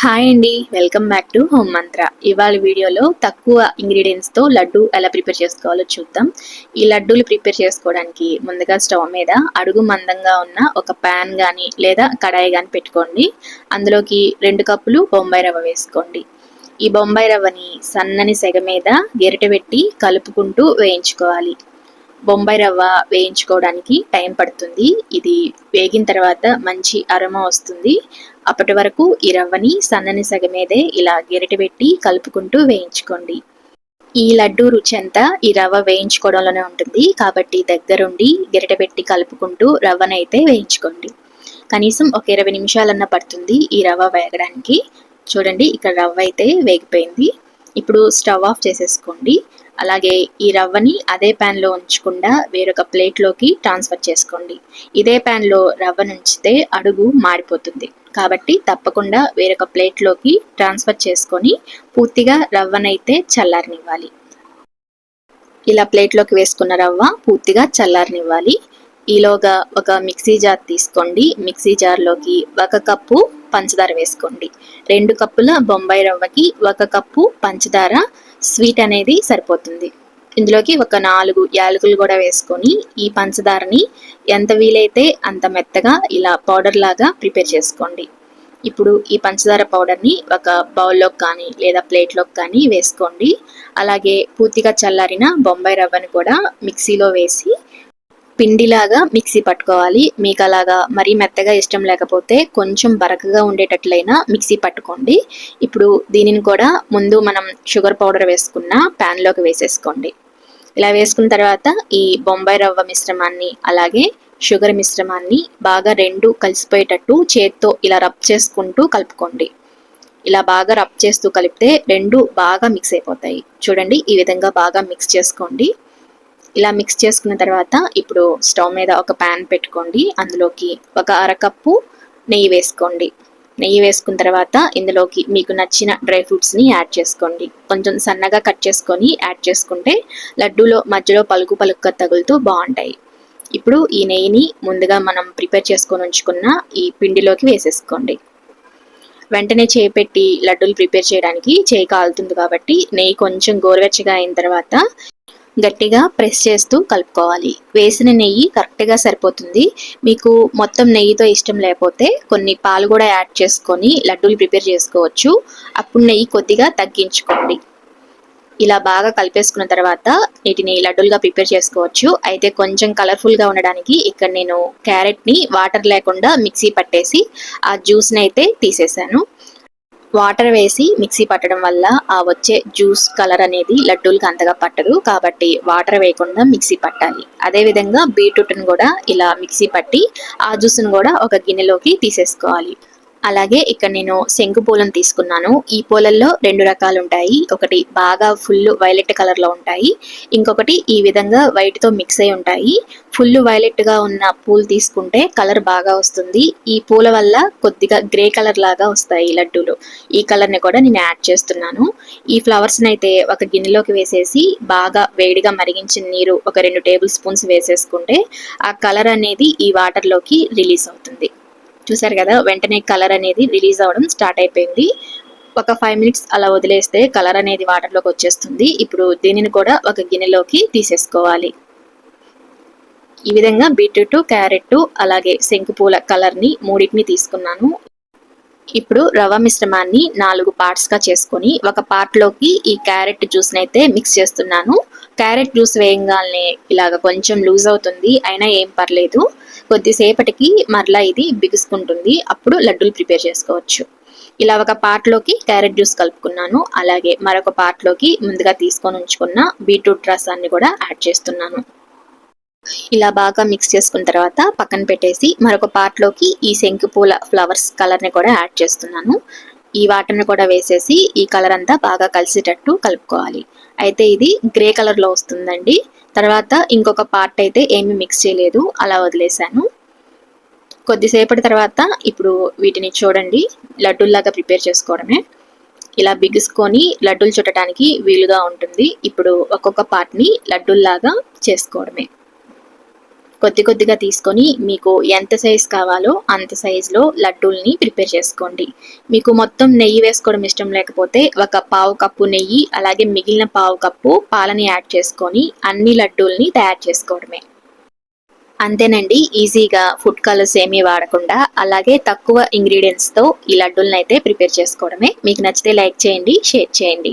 Hi అండి welcome back to home మంత్ర ఇవాళ వీడియోలో తక్కువ ఇంగ్రీడియంట్స్తో లడ్డు ఎలా ప్రిపేర్ చేసుకోవాలో చూద్దాం. ఈ లడ్డూలు ప్రిపేర్ చేసుకోవడానికి ముందుగా స్టవ్ మీద అడుగు మందంగా ఉన్న ఒక ప్యాన్ కానీ లేదా కడాయి కానీ పెట్టుకోండి. అందులోకి రెండు కప్పులు బొంబాయి రవ్వ వేసుకోండి. ఈ బొంబాయి రవ్వని సన్నని సెగ మీద గెరిట పెట్టి కలుపుకుంటూ వేయించుకోవాలి. బొంబాయి రవ్వ వేయించుకోవడానికి టైం పడుతుంది. ఇది వేగిన తర్వాత మంచి అరమ వస్తుంది. అప్పటి వరకు ఈ రవ్వని సన్నని సగ మీదే ఇలా గెరిట పెట్టి కలుపుకుంటూ వేయించుకోండి. ఈ లడ్డు రుచి అంతా ఈ రవ్వ వేయించుకోవడంలోనే ఉంటుంది. కాబట్టి దగ్గరుండి గెరిట పెట్టి కలుపుకుంటూ రవ్వనైతే వేయించుకోండి. కనీసం ఒక ఇరవై నిమిషాలన్న పడుతుంది ఈ రవ్వ వేగడానికి. చూడండి ఇక్కడ రవ్వ అయితే వేగిపోయింది. ఇప్పుడు స్టవ్ ఆఫ్ చేసేసుకోండి. అలాగే ఈ రవ్వని అదే ప్యాన్లో ఉంచకుండా వేరొక ప్లేట్లోకి ట్రాన్స్ఫర్ చేసుకోండి. ఇదే ప్యాన్లో రవ్వను ఉంచితే అడుగు మాడిపోతుంది కాబట్టి తప్పకుండా వేరొక ప్లేట్లోకి ట్రాన్స్ఫర్ చేసుకొని పూర్తిగా రవ్వనైతే చల్లారనివ్వాలి. ఇలా ప్లేట్లోకి వేసుకున్న రవ్వ పూర్తిగా చల్లారనివ్వాలి. ఈలోగా ఒక మిక్సీ జార్ తీసుకోండి. మిక్సీ జార్లోకి ఒక కప్పు పంచదార వేసుకోండి. రెండు కప్పుల బొంబాయి రవ్వకి ఒక కప్పు పంచదార స్వీట్ అనేది సరిపోతుంది. ఇందులోకి ఒక నాలుగు యాలకులు కూడా వేసుకొని ఈ పంచదారని ఎంత వీలైతే అంత మెత్తగా ఇలా పౌడర్ లాగా ప్రిపేర్ చేసుకోండి. ఇప్పుడు ఈ పంచదార పౌడర్ని ఒక బౌల్లోకి కానీ లేదా ప్లేట్లోకి కానీ వేసుకోండి. అలాగే పూర్తిగా చల్లారిన బొంబాయి రవ్వని కూడా మిక్సీలో వేసి పిండిలాగా మిక్సీ పట్టుకోవాలి. మీకు అలాగా మరీ మెత్తగా ఇష్టం లేకపోతే కొంచెం బరకగా ఉండేటట్లయినా మిక్సీ పట్టుకోండి. ఇప్పుడు దీనిని కూడా ముందు మనం షుగర్ పౌడర్ వేసుకున్న ప్యాన్లోకి వేసేసుకోండి. ఇలా వేసుకున్న తర్వాత ఈ బొంబాయి రవ్వ మిశ్రమాన్ని అలాగే షుగర్ మిశ్రమాన్ని బాగా రెండు కలిసిపోయేటట్టు చేత్తో ఇలా రబ్ చేసుకుంటూ కలుపుకోండి. ఇలా బాగా రబ్ చేస్తూ కలిపితే రెండు బాగా మిక్స్ అయిపోతాయి. చూడండి ఈ విధంగా బాగా మిక్స్ చేసుకోండి. ఇలా మిక్స్ చేసుకున్న తర్వాత ఇప్పుడు స్టవ్ మీద ఒక ప్యాన్ పెట్టుకోండి. అందులోకి ఒక అరకప్పు నెయ్యి వేసుకోండి. నెయ్యి వేసుకున్న తర్వాత ఇందులోకి మీకు నచ్చిన డ్రై ఫ్రూట్స్ని యాడ్ చేసుకోండి. కొంచెం సన్నగా కట్ చేసుకొని యాడ్ చేసుకుంటే లడ్డూలో మధ్యలో పలుకు పలుకుగా తగులుతూ బాగుంటాయి. ఇప్పుడు ఈ నెయ్యిని ముందుగా మనం ప్రిపేర్ చేసుకొని ఉంచుకున్న ఈ పిండిలోకి వేసేసుకోండి. వెంటనే చేయి పెట్టి లడ్డూలు ప్రిపేర్ చేయడానికి చేయి కాలుతుంది కాబట్టి నెయ్యి కొంచెం గోరువెచ్చగా అయిన తర్వాత గట్టిగా ప్రెస్ చేస్తూ కలుపుకోవాలి. వేసిన నెయ్యి కరెక్ట్గా సరిపోతుంది. మీకు మొత్తం నెయ్యితో ఇష్టం లేకపోతే కొన్ని పాలు కూడా యాడ్ చేసుకొని లడ్డూలు ప్రిపేర్ చేసుకోవచ్చు. అప్పుడు నెయ్యి కొద్దిగా తగ్గించుకోండి. ఇలా బాగా కలిపేసుకున్న తర్వాత వీటిని లడ్డూలుగా ప్రిపేర్ చేసుకోవచ్చు. అయితే కొంచెం కలర్ఫుల్గా ఉండడానికి ఇక్కడ నేను క్యారెట్ని వాటర్ లేకుండా మిక్సీ పట్టేసి ఆ జ్యూస్ని అయితే తీసేసాను. వాటర్ వేసి మిక్సీ పట్టడం వల్ల ఆ వచ్చే జ్యూస్ కలర్ అనేది లడ్డూలకు అంతగా పట్టదు. కాబట్టి వాటర్ వేయకుండా మిక్సీ పట్టాలి. అదేవిధంగా బీట్రూట్ను కూడా ఇలా మిక్సీ పట్టి ఆ జ్యూస్ను కూడా ఒక గిన్నెలోకి తీసేసుకోవాలి. అలాగే ఇక్కడ నేను శంకు పూలను తీసుకున్నాను. ఈ పూలల్లో రెండు రకాలు ఉంటాయి ఒకటి బాగా ఫుల్ వైలెట్ కలర్లో ఉంటాయి. ఇంకొకటి ఈ విధంగా వైట్తో మిక్స్ అయి ఉంటాయి. ఫుల్ వైలెట్గా ఉన్న పూలు తీసుకుంటే కలర్ బాగా వస్తుంది. ఈ పూల వల్ల కొద్దిగా గ్రే కలర్ లాగా వస్తాయి లడ్డూలు. ఈ కలర్ని కూడా నేను యాడ్ చేస్తున్నాను. ఈ ఫ్లవర్స్ని అయితే ఒక గిన్నెలోకి వేసేసి బాగా వేడిగా మరిగించిన నీరు ఒక రెండు టేబుల్ స్పూన్స్ వేసేసుకుంటే ఆ కలర్ అనేది ఈ వాటర్లోకి రిలీజ్ అవుతుంది. చూసారు కదా వెంటనే కలర్ అనేది రిలీజ్ అవ్వడం స్టార్ట్ అయిపోయింది. ఒక ఫైవ్ మినిట్స్ అలా వదిలేస్తే కలర్ అనేది వాటర్లోకి వచ్చేస్తుంది. ఇప్పుడు దీనిని కూడా ఒక గిన్నెలోకి తీసేసుకోవాలి. ఈ విధంగా బీట్రూట్ క్యారెట్ అలాగే శంకుపూల కలర్ని మూడింటిని తీసుకున్నాను. ఇప్పుడు రవ మిశ్రమాన్ని నాలుగు పార్ట్స్గా చేసుకొని ఒక పార్ట్లోకి ఈ క్యారెట్ జ్యూస్ని అయితే మిక్స్ చేస్తున్నాను. క్యారెట్ జ్యూస్ వేయంగానే ఇలాగ కొంచెం లూజ్ అవుతుంది అయినా ఏం పర్లేదు. కొద్దిసేపటికి మరలా ఇది బిగుసుకుంటుంది. అప్పుడు లడ్డూలు ప్రిపేర్ చేసుకోవచ్చు. ఇలా ఒక పార్ట్లోకి క్యారెట్ జ్యూస్ కలుపుకున్నాను. అలాగే మరొక పార్ట్లోకి ముందుగా తీసుకొని ఉంచుకున్న బీట్రూట్ రసాన్ని కూడా యాడ్ చేస్తున్నాను. ఇలా బాగా మిక్స్ చేసుకున్న తర్వాత పక్కన పెట్టేసి మరొక పార్ట్లోకి ఈ శంకు పూల ఫ్లవర్స్ కలర్ని కూడా యాడ్ చేస్తున్నాను. ఈ వాటర్ని కూడా వేసేసి ఈ కలర్ అంతా బాగా కలిసేటట్టు కలుపుకోవాలి. అయితే ఇది గ్రే కలర్లో వస్తుందండి. తర్వాత ఇంకొక పార్ట్ అయితే ఏమీ మిక్స్ చేయలేదు అలా వదిలేశాను. కొద్దిసేపటి తర్వాత ఇప్పుడు వీటిని చూడండి లడ్డూల్లాగా ప్రిపేర్ చేసుకోవడమే. ఇలా బిగుసుకొని లడ్డూలు చుట్టడానికి వీలుగా ఉంటుంది. ఇప్పుడు ఒక్కొక్క పార్ట్ని లడ్డూల్లాగా చేసుకోవడమే. కొద్ది కొద్దిగా తీసుకొని మీకు ఎంత సైజ్ కావాలో అంత సైజులో లడ్డూల్ని ప్రిపేర్ చేసుకోండి. మీకు మొత్తం నెయ్యి వేసుకోవడం ఇష్టం లేకపోతే ఒక పావు కప్పు నెయ్యి అలాగే మిగిలిన పావు కప్పు పాలని యాడ్ చేసుకొని అన్ని లడ్డూల్ని తయారు చేసుకోవడమే. అంతేనండి ఈజీగా ఫుడ్ కలర్స్ ఏమీ వాడకుండా అలాగే తక్కువ ఇంగ్రీడియంట్స్తో ఈ లడ్డూలను అయితే ప్రిపేర్ చేసుకోవడమే. మీకు నచ్చితే లైక్ చేయండి షేర్ చేయండి.